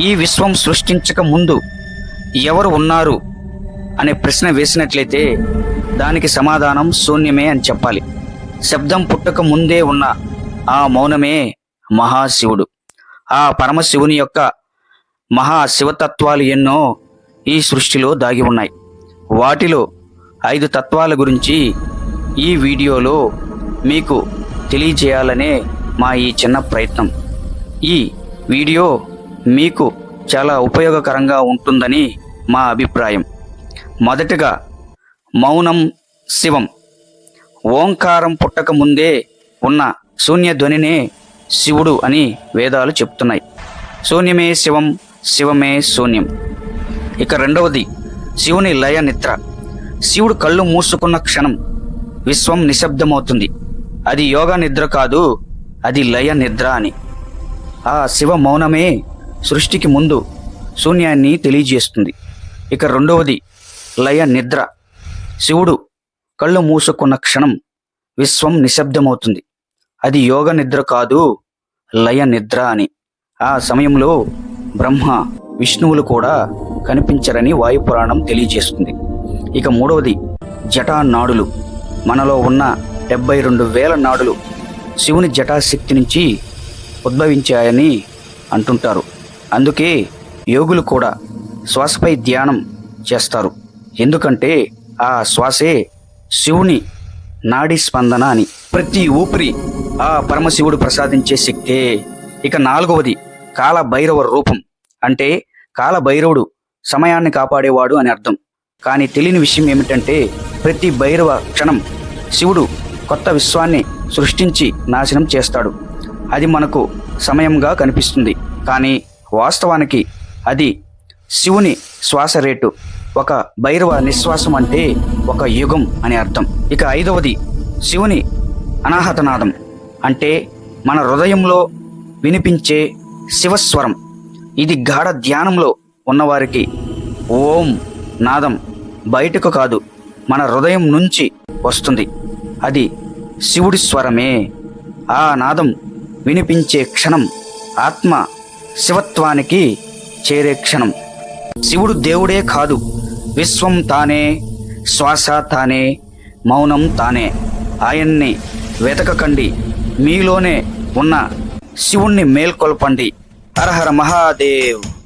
ఈ విశ్వం సృష్టించక ముందు ఎవరు ఉన్నారు అనే ప్రశ్న వేసినట్లయితే దానికి సమాధానం శూన్యమే అని చెప్పాలి. శబ్దం పుట్టక ముందే ఉన్న ఆ మౌనమే మహాశివుడు. ఆ పరమశివుని యొక్క మహా శివతత్వాలు ఎన్నో ఈ సృష్టిలో దాగి ఉన్నాయి. వాటిలో ఐదు తత్వాల గురించి ఈ వీడియోలో మీకు తెలియజేయాలనే మా ఈ చిన్న ప్రయత్నం. ఈ వీడియో మీకు చాలా ఉపయోగకరంగా ఉంటుందని మా అభిప్రాయం. మొదటగా మౌనం శివం. ఓంకారం పుట్టక ముందే ఉన్న శూన్య ధ్వనినే శివుడు అని వేదాలు చెప్తున్నాయి. శూన్యమే శివం శివమే శూన్యం. ఇక రెండవది శివుని లయ నిద్ర. శివుడు కళ్ళు మూసుకున్న క్షణం విశ్వం నిశ్శబ్దమవుతుంది. అది యోగా నిద్ర కాదు అది లయ నిద్ర అని. ఆ శివ మౌనమే సృష్టికి ముందు శూన్యాన్ని తెలియజేస్తుంది. ఇక రెండవది లయ నిద్ర. శివుడు కళ్ళు మూసుకున్న క్షణం విశ్వం నిశ్శబ్దమవుతుంది. అది యోగ నిద్ర కాదు లయ నిద్ర అని. ఆ సమయంలో బ్రహ్మ విష్ణువులు కూడా కనిపించరని వాయుపురాణం తెలియజేస్తుంది. ఇక మూడవది జటా నాడులు మనలో ఉన్న డెబ్బై రెండు వేల నాడులు శివుని జటాశక్తి నుంచి ఉద్భవించాయని అంటుంటారు. అందుకే యోగులు కూడా శ్వాసపై ధ్యానం చేస్తారు. ఎందుకంటే ఆ శ్వాసే శివుని నాడి స్పందన అని. ప్రతి ఊపిరి ఆ పరమశివుడు ప్రసాదించే శక్తే. ఇక నాలుగవది కాల భైరవ రూపం. అంటే కాల భైరవుడు సమయాన్ని కాపాడేవాడు అని అర్థం. కానీ తెలియని విషయం ఏమిటంటే ప్రతి భైరవ క్షణం శివుడు కొత్త విశ్వాన్ని సృష్టించి నాశనం చేస్తాడు. అది మనకు సమయంగా కనిపిస్తుంది. కానీ వాస్తవానికి అది శివుని శ్వాస రేటు. ఒక భైరవ నిశ్వాసం అంటే ఒక యుగం అని అర్థం. ఇక ఐదవది శివుని అనాహతనాదం అంటే మన హృదయంలో వినిపించే శివస్వరం. ఇది గాఢ ధ్యానంలో ఉన్నవారికి ఓం నాదం బయటకు కాదు మన హృదయం నుంచి వస్తుంది. అది శివుడి స్వరమే. ఆ నాదం వినిపించే క్షణం ఆత్మ శివత్వానికి చేరే క్షణం. శివుడు దేవుడే కాదు విశ్వం తానే శ్వాస తానే మౌనం తానే. ఆయన్ని వెతకకండి మీలోనే ఉన్న శివుణ్ణి మేల్కొల్పండి. హరహర మహాదేవ్.